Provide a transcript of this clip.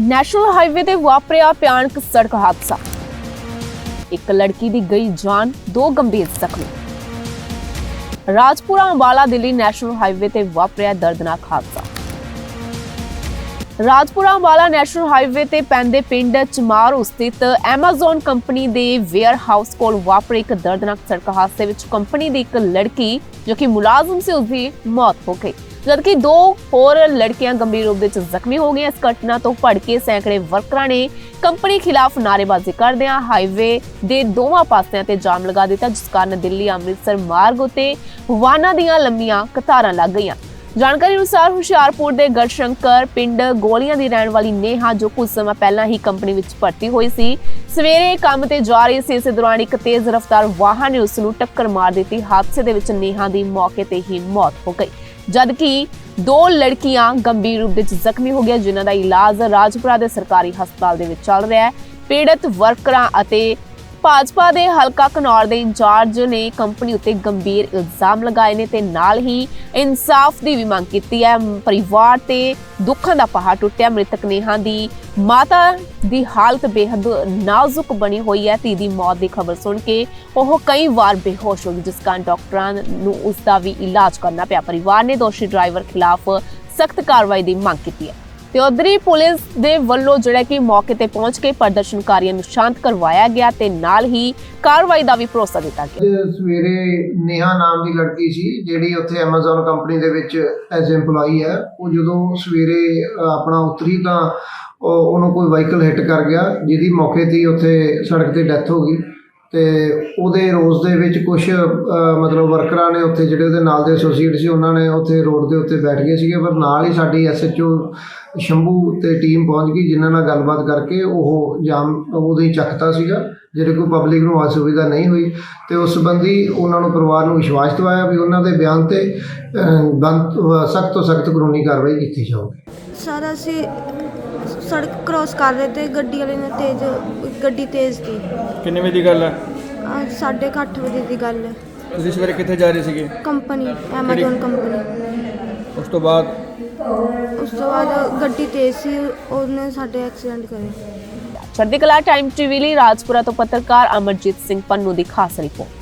National highway ਤੇ ਵਾਪਰਿਆ ਭਿਆਨਕ ਸੜਕ ਹਾਦਸਾ। ਇੱਕ ਲੜਕੀ ਦੀ ਗਈ ਜਾਨ ਦੋ ਗੰਭੀਰ ਜ਼ਖਮੀ। ਰਾਜਪੁਰਾ ਅੰਬਾਲਾ ਦਿੱਲੀ ਨੈਸ਼ਨਲ ਹਾਈਵੇ ਤੇ ਵਾਪਰਿਆ ਦਰਦਨਾਕ ਹਾਦਸਾ। ਰਾਜਪੁਰਾ ਅੰਬਾਲਾ ਨੈਸ਼ਨਲ ਹਾਈਵੇ ਤੇ ਪੈਂਦੇ ਪਿੰਡ ਚਮਾਰ ਸਥਿਤ ਐਮਾਜ਼ਨ ਕੰਪਨੀ ਦੇ ਵੇਅਰ ਹਾਊਸ ਕੋਲ ਵਾਪਰੇ ਇੱਕ ਦਰਦਨਾਕ ਸੜਕ ਹਾਦਸੇ ਵਿੱਚ ਕੰਪਨੀ ਦੀ ਇੱਕ ਲੜਕੀ, ਜੋ ਕਿ ਮੁਲਾਜ਼ਮ ਸੀ, ਉਸ ਦੀ ਮੌਤ ਹੋ ਗਈ। ਜਦਕਿ ਦੋ ਹੋਰ ਲੜਕੀਆਂ ਗੰਭੀਰ ਰੂਪ ਵਿੱਚ ਜ਼ਖਮੀ ਹੋ ਗਈਆਂ, ਇਸ ਘਟਨਾ ਤੋਂ ਭੜਕੇ ਸੈਂਕੜੇ ਵਰਕਰਾਂ ਨੇ ਕੰਪਨੀ ਖਿਲਾਫ ਨਾਅਰੇਬਾਜ਼ੀ ਕਰਦਿਆਂ ਹਾਈਵੇ ਦੇ ਦੋਵਾਂ ਪਾਸਿਆਂ ਤੇ ਜਾਮ ਲਗਾ ਦਿੱਤਾ, ਜਿਸ ਕਾਰਨ ਦਿੱਲੀ, ਅੰਮ੍ਰਿਤਸਰ ਮਾਰਗ ਉਤੇ ਵਾਹਨਾਂ ਦੀਆਂ ਲੰਮੀਆਂ ਕਤਾਰਾਂ ਲੱਗ ਗਈਆਂ। ਜਾਣਕਾਰੀ ਅਨੁਸਾਰ ਹੁਸ਼ਿਆਰਪੁਰ ਦੇ ਗੜਸ਼ੰਕਰ ਪਿੰਡ ਗੋਲੀਆਂ ਦੀ ਰਹਿਣ ਵਾਲੀ ਨੇਹਾ, ਜੋ ਕੁਝ ਸਮਾਂ ਪਹਿਲਾਂ ਹੀ ਕੰਪਨੀ ਵਿੱਚ ਭਰਤੀ ਹੋਈ ਸੀ, ਸਵੇਰੇ ਕੰਮ ਤੇ ਜਾ ਰਹੀ ਸੀ, ਇਸੇ ਦੌਰਾਨ ਇੱਕ ਤੇਜ਼ ਰਫ਼ਤਾਰ ਵਾਹਨ ਨੇ ਉਸ ਨੂੰ ਟੱਕਰ ਮਾਰ ਦਿੱਤੀ, ਹਾਦਸੇ ਦੇ ਵਿੱਚ ਨੇਹਾ ਦੀ ਮੌਕੇ ਤੇ ਹੀ ਮੌਤ ਹੋ ਗਈ। ਜਦਕਿ ਦੋ ਲੜਕੀਆਂ ਗੰਭੀਰ ਰੂਪ ਵਿੱਚ ਜ਼ਖਮੀ ਹੋ ਗਈਆਂ, ਜਿਨ੍ਹਾਂ ਦਾ ਇਲਾਜ ਰਾਜਪੁਰਾ ਦੇ ਸਰਕਾਰੀ ਹਸਪਤਾਲ ਦੇ ਵਿੱਚ ਚੱਲ ਰਿਹਾ ਹੈ। ਪੀੜਤ ਵਰਕਰਾਂ ਅਤੇ ਭਾਜਪਾ ਦੇ ਹਲਕਾ ਘਨੌਰ ਦੇ ਇੰਚਾਰਜ ਨੇ ਕੰਪਨੀ ਉੱਤੇ ਗੰਭੀਰ ਇਲਜ਼ਾਮ ਲਗਾਏ ਨੇ ਤੇ ਨਾਲ ਹੀ ਇਨਸਾਫ ਦੀ ਵੀ ਮੰਗ ਕੀਤੀ ਹੈ। ਪਰਿਵਾਰ ਤੇ ਦੁੱਖਾਂ ਦਾ ਪਹਾੜ ਟੁੱਟਿਆ। ਮ੍ਰਿਤਕ ਨੇਹਾ ਦੀ ਮਾਤਾ ਦੀ ਹਾਲਤ ਬੇਹੱਦ ਨਾਜ਼ੁਕ ਬਣੀ ਹੋਈ ਹੈ। ਧੀ ਦੀ ਮੌਤ ਦੀ ਖਬਰ ਸੁਣ ਕੇ ਉਹ ਕਈ ਵਾਰ ਬੇਹੋਸ਼ ਹੋ ਗਈ, ਜਿਸ ਕਾਰਨ ਡਾਕਟਰਾਂ ਨੂੰ ਉਸ ਦਾ ਵੀ ਇਲਾਜ ਕਰਨਾ ਪਿਆ। ਪਰਿਵਾਰ ਨੇ ਦੋਸ਼ੀ ਡਰਾਈਵਰ ਖਿਲਾਫ ਸਖਤ ਕਾਰਵਾਈ ਦੀ ਮੰਗ ਕੀਤੀ ਹੈ। ਤੇ ਉਧਰੀ ਪੁਲਿਸ ਦੇ ਵੱਲੋਂ ਜਿਹੜਾ ਕਿ ਮੌਕੇ ਤੇ ਪਹੁੰਚ ਕੇ ਪ੍ਰਦਰਸ਼ਨਕਾਰੀਆਂ ਨੂੰ ਸ਼ਾਂਤ ਕਰਵਾਇਆ ਗਿਆ ਤੇ ਨਾਲ ਹੀ ਕਾਰਵਾਈ ਦਾ ਵੀ ਭਰੋਸਾ ਦਿੱਤਾ ਗਿਆ। ਸਵੇਰੇ ਨੇਹਾ ਨਾਮ ਦੀ ਲੜਕੀ ਸੀ, ਜਿਹੜੀ ਉੱਥੇ Amazon ਕੰਪਨੀ ਦੇ ਵਿੱਚ ਐਜ਼ EMPLOYE ਹੈ। ਉਹ ਜਦੋਂ ਸਵੇਰੇ ਆਪਣਾ ਉਤਰੀ ਤਾਂ ਉਹਨੂੰ ਕੋਈ ਵਾਹੀਕਲ ਹਿੱਟ ਕਰ ਗਿਆ, ਜਿਹਦੀ ਮੌਕੇ ਤੇ ਹੀ ਉੱਥੇ ਸੜਕ ਤੇ ਡੈਥ ਹੋ ਗਈ। ਤੇ ਉਹਦੇ ਰੋਜ਼ ਦੇ ਵਿੱਚ ਕੁਝ ਮਤਲਬ ਵਰਕਰਾਂ ਨੇ ਉੱਥੇ ਜਿਹੜੇ ਉਹਦੇ ਨਾਲ ਦੇ ਐਸੋਸੀਏਟ ਸੀ, ਉਹਨਾਂ ਨੇ ਉੱਥੇ ਰੋਡ ਦੇ ਉੱਤੇ ਬੈਠ ਗਏ ਸੀਗੇ, ਪਰ ਨਾਲ ਹੀ ਸਾਡੀ ਐਸਐਚਓ ਸ਼ੰਭੂ ਤੇ ਟੀਮ ਪਹੁੰਚ ਗਈ, ਜਿਨ੍ਹਾਂ ਨਾਲ ਗੱਲਬਾਤ ਕਰਕੇ ਉਹ ਜਾਮ, ਉਹਦੇ ਚੱਕਤਾ ਸੀਗਾ, ਜਿਹੜੇ ਕੋਈ ਪਬਲਿਕ ਨੂੰ ਅਸੁਵਿਧਾ ਨਹੀਂ ਹੋਈ ਤੇ ਉਸ ਸੰਬੰਧੀ ਉਹਨਾਂ ਨੂੰ ਪਰਿਵਾਰ ਨੂੰ ਵਿਸ਼ਵਾਸ ਦਿਵਾਇਆ ਵੀ ਉਹਨਾਂ ਦੇ ਬਿਆਨ ਤੇ ਸਖਤ ਤੋਂ ਸਖਤ ਕਾਨੂੰਨੀ ਕਾਰਵਾਈ ਕੀਤੀ ਜਾਊਗੀ। ਸਰ ਅਸੀਂ ਸੜਕ ਕ੍ਰਾਸ ਕਰ ਰਹੇ ਤੇ ਗੱਡੀ ਵਾਲੇ ਨੇ ਤੇਜ਼ ਗੱਡੀ ਤੇਜ਼ ਸੀ ਕਿੰਨੇ ਵਜੇ ਦੀ ਗੱਲ ਹੈ ਕੁ ਅੱਠ ਵਜੇ ਦੀ ਗੱਲ ਹੈ ਤੁਸੀਂ ਸਵੇਰੇ ਕਿੱਥੇ ਜਾ ਰਹੇ ਸੀਗੇ? Company Amazon company. ਉਸ ਤੋਂ ਬਾਅਦ? ਉਸ ਤੋਂ ਬਾਅਦ ਗੱਡੀ ਤੇਜ਼ ਸੀ ਉਹਨੇ ਸਾਡੇ ਐਕਸੀਡੈਂਟ ਕਰੇ। ਚੜ੍ਹਦੀ ਕਲਾ ਟਾਈਮ ਟੀਵੀ ਲਈ ਰਾਜਪੁਰਾ ਤੋਂ ਪੱਤਰਕਾਰ ਅਮਰਜੀਤ ਸਿੰਘ ਪੰਨੂ ਦੀ ਖਾਸ ਰਿਪੋਰਟ।